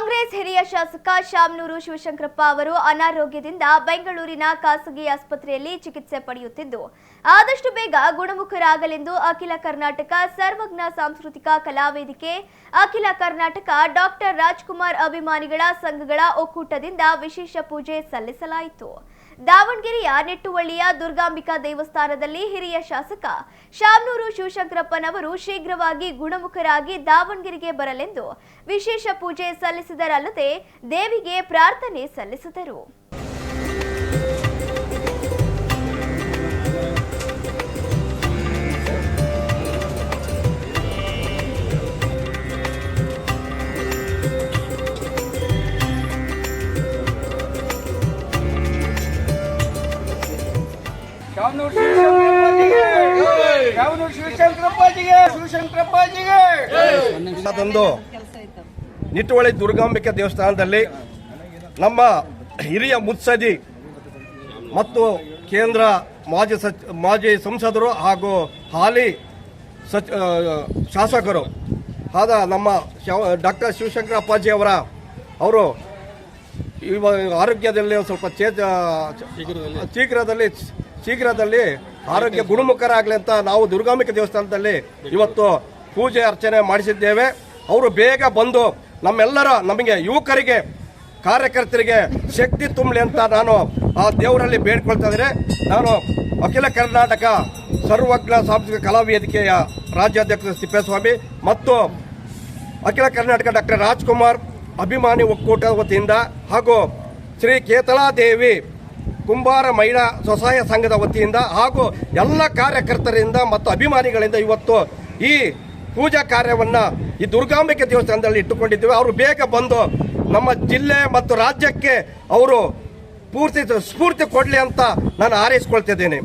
ಕಾಂಗ್ರೆಸ್ ಹಿರಿಯ ಶಾಸಕ ಶಾಮನೂರು ಶಿವಶಂಕರಪ್ಪ ಅವರು ಅನಾರೋಗ್ಯದಿಂದ ಬೆಂಗಳೂರಿನ ಖಾಸಗಿ ಆಸ್ಪತ್ರೆಯಲ್ಲಿ ಚಿಕಿತ್ಸೆ ಪಡೆಯುತ್ತಿದ್ದು, ಆದಷ್ಟು ಬೇಗ ಗುಣಮುಖರಾಗಲೆಂದು ಅಖಿಲ ಕರ್ನಾಟಕ ಸರ್ವಜ್ಞ ಸಾಂಸ್ಕೃತಿಕ ಕಲಾವೇದಿಕೆ ಅಖಿಲ ಕರ್ನಾಟಕ ಡಾಕ್ಟರ್ ರಾಜ್ಕುಮಾರ್ ಅಭಿಮಾನಿಗಳ ಸಂಘಗಳ ಒಕ್ಕೂಟದಿಂದ ವಿಶೇಷ ಪೂಜೆ ಸಲ್ಲಿಸಲಾಯಿತು. ದಾವಣಗೆರೆಯ ನೆಟ್ಟುವಳ್ಳಿಯ ದುರ್ಗಾಂಬಿಕಾ ದೇವಸ್ಥಾನದಲ್ಲಿ ಹಿರಿಯ ಶಾಸಕ ಶಾಮನೂರು ಶಿವಶಂಕರಪ್ಪನವರು ಶೀಘ್ರವಾಗಿ ಗುಣಮುಖರಾಗಿ ದಾವಣಗೆರೆಗೆ ಬರಲೆಂದು ವಿಶೇಷ ಪೂಜೆ ಸಲ್ಲಿಸಿದರಲ್ಲದೆ ದೇವಿಗೆ ಪ್ರಾರ್ಥನೆ ಸಲ್ಲಿಸಿದರು. ಶಾಮನೂರು ಶಿವಶಂಕರಪ್ಪಾಜಿಗೆ ಶಾಮನೂರು ಶಿವಶಂಕರಪ್ಪಾಜಿಗೆ ಶಿವಶಂಕರಪ್ಪಾಜಿಗೆ ಅದೊಂದು ನಿಟ್ಟುವಳಿ ದುರ್ಗಾಂಬಿಕೆ ದೇವಸ್ಥಾನದಲ್ಲಿ ನಮ್ಮ ಹಿರಿಯ ಮುತ್ಸದಿ ಮತ್ತು ಕೇಂದ್ರ ಮಾಜಿ ಸಚ್ ಮಾಜಿ ಸಂಸದರು ಹಾಗೂ ಹಾಲಿ ಸಚ್ ಶಾಸಕರು ಆದ ನಮ್ಮ ಡಾಕ್ಟರ್ ಶಿವಶಂಕರ ಅಪ್ಪಾಜಿ ಅವರ ಅವರು ಇವಾಗ ಆರೋಗ್ಯದಲ್ಲಿ ಒಂದು ಸ್ವಲ್ಪ ಚೇತ ಶೀಘ್ರದಲ್ಲಿ ಶೀಘ್ರದಲ್ಲಿ ಆರೋಗ್ಯ ಗುಣಮುಖರಾಗಲಿ ಅಂತ ನಾವು ದುರ್ಗಾಂಬಿಕೆ ದೇವಸ್ಥಾನದಲ್ಲಿ ಇವತ್ತು ಪೂಜೆ ಅರ್ಚನೆ ಮಾಡಿಸಿದ್ದೇವೆ. ಅವರು ಬೇಗ ಬಂದು ನಮ್ಮೆಲ್ಲರ ನಮಗೆ ಯುವಕರಿಗೆ, ಕಾರ್ಯಕರ್ತರಿಗೆ ಶಕ್ತಿ ತುಂಬಲಿ ಅಂತ ನಾನು ಆ ದೇವರಲ್ಲಿ ಬೇಡ್ಕೊಳ್ತಾ ನಾನು ಅಖಿಲ ಕರ್ನಾಟಕ ಸರ್ವಜ್ಞ ಸಾಂಸ್ಕೃತಿಕ ಕಲಾ ವೇದಿಕೆಯ ರಾಜ್ಯಾಧ್ಯಕ್ಷ ತಿಪ್ಪೇಸ್ವಾಮಿ ಮತ್ತು ಅಖಿಲ ಕರ್ನಾಟಕ ಡಾಕ್ಟರ್ ರಾಜ್ಕುಮಾರ್ ಅಭಿಮಾನಿ ಒಕ್ಕೂಟದ ವತಿಯಿಂದ ಹಾಗೂ ಶ್ರೀ ಕೇತಲಾದೇವಿ ಕುಂಬಾರ ಮಹಿಳಾ ಸ್ವಸಹಾಯ ಸಂಘದ ವತಿಯಿಂದ ಹಾಗೂ ಎಲ್ಲ ಕಾರ್ಯಕರ್ತರಿಂದ ಮತ್ತು ಅಭಿಮಾನಿಗಳಿಂದ ಇವತ್ತು ಈ ಪೂಜಾ ಕಾರ್ಯವನ್ನು ಈ ದುರ್ಗಾಂಬಿಕೆ ದೇವಸ್ಥಾನದಲ್ಲಿ ಇಟ್ಟುಕೊಂಡಿದ್ದೇವೆ. ಅವರು ಬೇಗ ಬಂದು ನಮ್ಮ ಜಿಲ್ಲೆ ಮತ್ತು ರಾಜ್ಯಕ್ಕೆ ಅವರು ಪೂರ್ತಿ ಸ್ಫೂರ್ತಿ ಕೊಡಲಿ ಅಂತ ನಾನು ಹಾರೈಸ್ಕೊಳ್ತಿದ್ದೇನೆ.